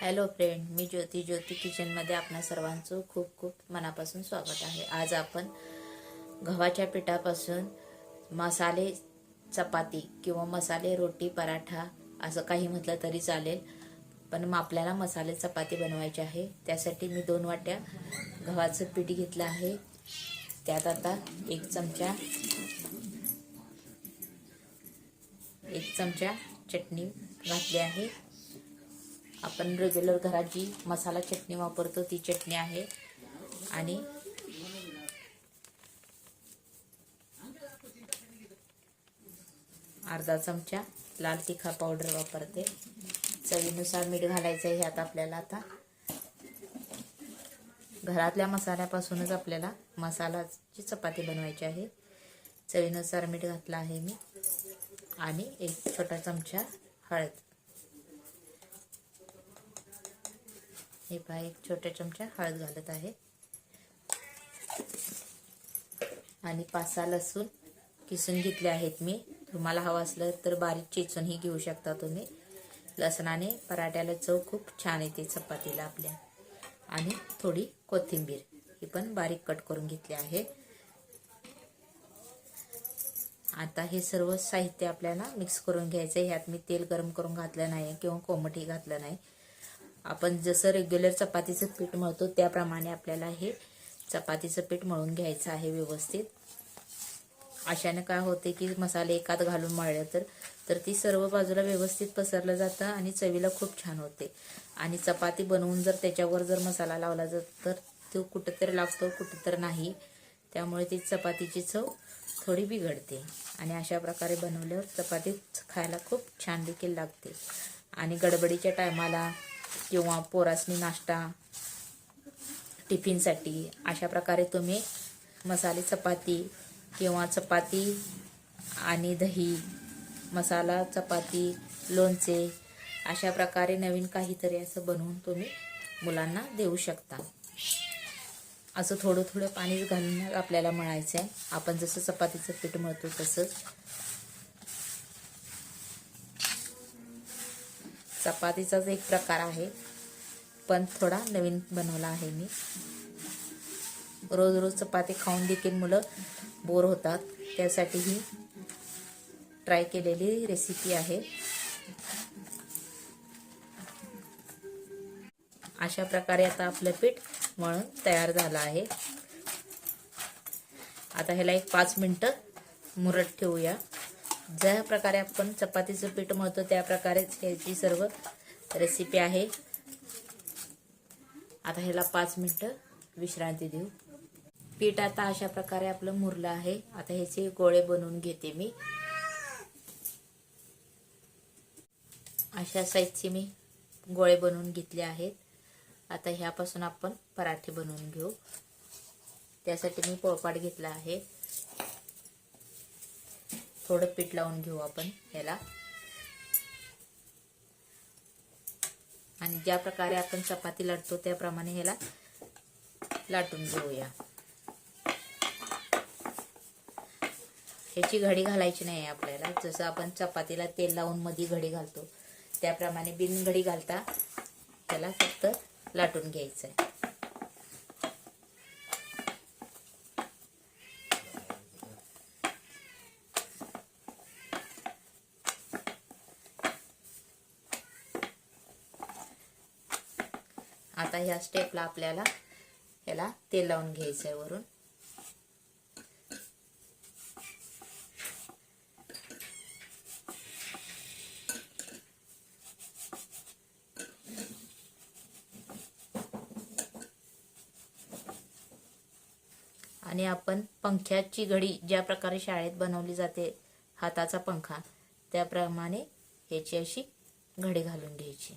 Hello friend मी ज्योती. ज्योती किचनमध्ये आपणा सर्वांचं खूप खूप मनापासून स्वागत आहे. आज आपण गव्हाच्या पिठापासून मसाले चपाती किंवा मसाले रोटी पराठा असं काही म्हटलं तरी चालेल. पण मग आपल्याला मसाले चपाती बनवायची आहे. त्यासाठी मी दोन वाट्या गव्हाचं पीठ घेतलं आहे. त्यात आता एक चमचा एक चमचा चटणी घातली आहे. आपण रेग्युलर घरात जी मसाला चटणी वापरतो ती चटणी आहे. आणि अर्धा चमचा लाल तिखा पावडर वापरते. चवीनुसार मीठ घालायचं आहे ह्यात आपल्याला आता. घरातल्या मसाल्यापासूनच आपल्याला मसालाची चपाती बनवायची आहे. चवीनुसार मीठ घातलं आहे मी. आणि एक छोटा चमचा हळद. हे पहा एक छोट्या चमचा हळद घालत आहे. आणि पाच सहा लसूण किसून घेतले आहेत मी. तुम्हाला हवं असलं तर बारीक चेचूनही घेऊ शकता तुम्ही. लसणाने पराठ्याला चव खूप छान येते चपातीला आपल्या. आणि थोडी कोथिंबीर ही पण बारीक कट करून घेतली आहे. आता हे सर्व साहित्य आपल्याला मिक्स करून घ्यायचं आहे ह्यात मी तेल गरम करून घातलं नाही किंवा कोमटही घातलं नाही. आपण जसं रेग्युलर चपातीचं पीठ मळतो त्याप्रमाणे आपल्याला हे चपातीचं पीठ मळून घ्यायचं आहे व्यवस्थित. अशाने काय होते की मसाले एकात घालून मळले तर तर ती सर्व बाजूला व्यवस्थित पसरलं जातं आणि चवीला खूप छान होते. आणि चपाती बनवून जर त्याच्यावर जर मसाला लावला जात तर तो कुठंतरी लागतो कुठंतरी नाही. त्यामुळे ती चपातीची चव थोडी बिघडते. आणि अशा प्रकारे बनवल्यावर चपाती खायला खूप छान देखील लागते. आणि गडबडीच्या टायमाला किंवा पोरासनी नाश्ता टिफिनसाठी अशा प्रकारे तुम्ही मसाले चपाती किंवा चपाती आणि दही मसाला चपाती लोणचे अशा प्रकारे नवीन काहीतरी असं बनवून तुम्ही मुलांना देऊ शकता. असं थोडं थोडं पाणीच घालून आपल्याला मळायचं आहे आपण जसं चपातीचं पीठ मळतो तसंच चपातीचाच एक प्रकार आहे. पण थोडा नवीन बनवला आहे मी. रोज रोज चपाती खाऊन देखील मुलं बोर होतात. त्यासाठी ही ट्राय केलेली रेसिपी आहे. अशा प्रकारे आता आपलं पीठ मळून तयार झालं आहे. आता ह्याला एक पाच मिनटं मुरत ठेवूया. ज्या प्रकारे आपण चपातीचं पीठ मळतो त्या प्रकारेच ह्याची सर्व रेसिपी आहे. आता ह्याला पाच मिनटं विश्रांती देऊ. पीठ आता अशा प्रकारे आपलं मुरलं आहे. आता ह्याचे गोळे बनवून घेते मी. अशा साईजचे मी गोळे बनवून घेतले आहेत. आता ह्यापासून आपण पराठे बनवून घेऊ. त्यासाठी मी पोळपाट घेतला आहे. थोडं पीठ लावून घेऊ आपण ह्याला आणि ज्या प्रकारे आपण चपाती लाटतो त्याप्रमाणे ह्याला लाटून घेऊया. ह्याची घडी घालायची नाही आपल्याला. जसं आपण चपातीला तेल लावून मध्ये घडी घालतो त्याप्रमाणे बिन घडी घालता त्याला फक्त लाटून घ्यायचं आहे आता ह्या स्टेपला आपल्याला याला तेल लावून घ्यायचं आहे वरून. आणि आपण पंख्याची घडी ज्या प्रकारे शाळेत बनवली जाते हाताचा पंखा त्याप्रमाणे ह्याची अशी घडी घालून घ्यायची.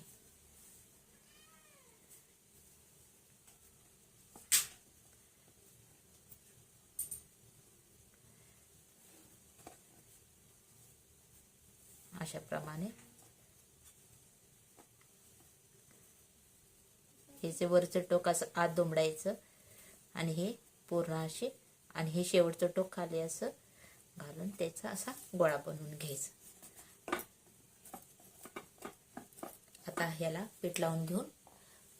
अशा प्रमाणे ह्याचे वरचं टोक असं आत दुमडायचं आणि हे पूर्ण असे आणि हे शेवटचं टोक खाली असं घालून त्याचा असा गोळा बनवून घ्यायचा. आता ह्याला पीठ लावून घेऊन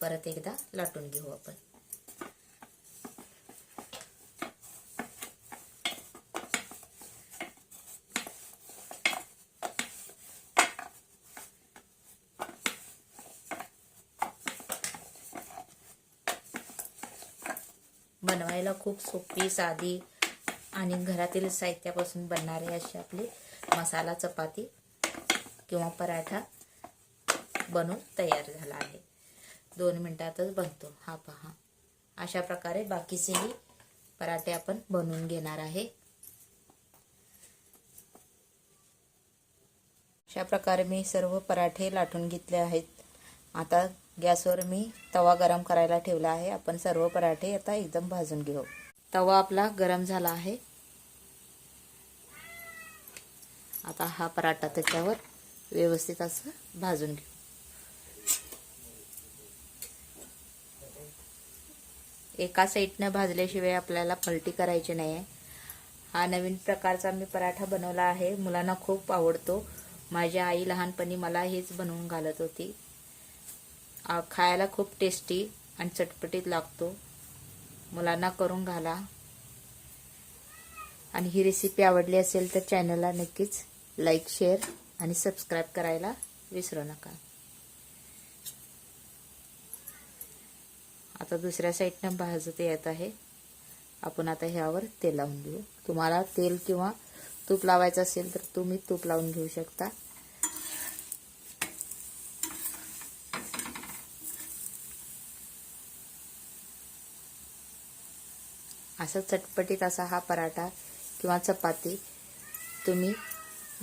परत एकदा लाटून घेऊ आपण. बनवायला खूप सोपी साधी आणि घरातील साहित्यापासून बनणारे अशी आपली मसाला चपाती किंवा पराठा बनून तयार झाला आहे. दोन मिनटातच बनतो. हा पहा. अशा प्रकारे बाकीचेही पराठे आपण बनवून घेणार आहे. अशा प्रकारे मी सर्व पराठे लाटून घेतले आहेत. आता गॅसवर मी तवा गरम करायला ठेवला आहे. आपण सर्व पराठे आता एकदम भाजून घेऊ. तवा आपला गरम झाला आहे. आता हा पराठा त्याच्यावर व्यवस्थित असं भाजून घेऊ. एका साईडनं भाजल्याशिवाय आपल्याला पलटी करायची नाही आहे. हा नवीन प्रकारचा मी पराठा बनवला आहे. मुलांना खूप आवडतो. माझी आई लहानपणी मला हेच बनवून घालत होती. खायला खूप टेस्टी आणि चटपटीत लागतो. मुलांना करून घाला. आणि ही रेसिपी आवडली असेल तर चॅनलला नक्कीच लाईक शेअर आणि सबस्क्राईब करायला विसरू नका. आता दुसऱ्या साईडनं भाजत येत आहे. आपण आता ह्यावर तेल लावून घेऊ. तुम्हाला तेल किंवा तूप लावायचं असेल तर तुम्ही तूप लावून घेऊ शकता. असा चटपटीत असा हा पराठा किंवा चपाती तुम्ही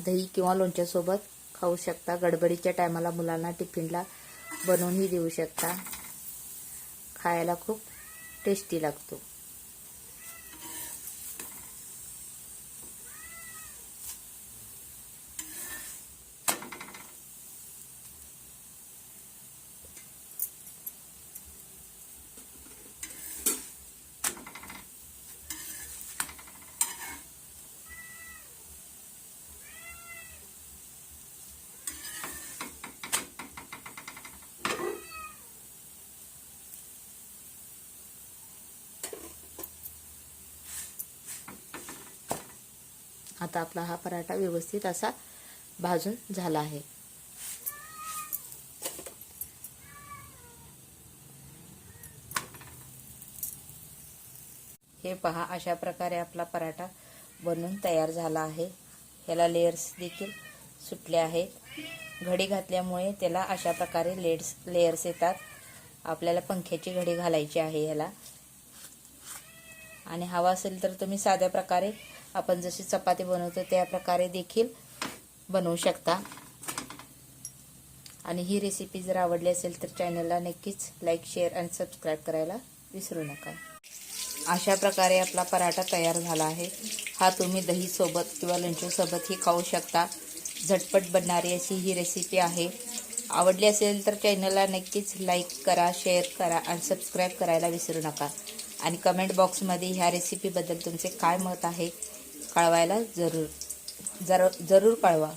दही किंवा लोणच्यासोबत खाऊ शकता. गडबडीच्या टायमाला मुलांना टिफिनला बनवूनही देऊ शकता. खायला खूप टेस्टी लागतो. आता आपला हा पराठा व्यवस्थित असा भाजून झाला आहे. हे पहा अशा प्रकारे आपला पराठा बनून तयार झाला आहे. ह्याला लेयर्स देखील सुटले आहेत. घडी घातल्यामुळे त्याला अशा प्रकारे लेड्स लेयर्स येतात. आपल्याला पंख्याची घडी घालायची आहे ह्याला. आणि हवा असेल तर तुम्ही साध्या प्रकारे आपण जशी चपाती बनवतो त्या प्रकारे देखील बनवू शकता. आणि ही रेसिपी जर आवडली असेल तर चॅनलला नक्कीच लाईक शेअर आणि सबस्क्राईब करायला विसरू नका. अशा प्रकारे आपला पराठा तयार झाला आहे. हा तुम्ही दहीसोबत किंवा लोणच्यासोबतही खाऊ शकता. झटपट बनणारी अशी ही रेसिपी आहे. आवडली असेल तर चॅनलला नक्कीच लाईक करा शेअर करा आणि सबस्क्राईब करायला विसरू नका. आणि कमेंट बॉक्समध्ये ह्या रेसिपीबद्दल तुमचे काय मत आहे? कळवायला जरूर जर जरूर कळवा.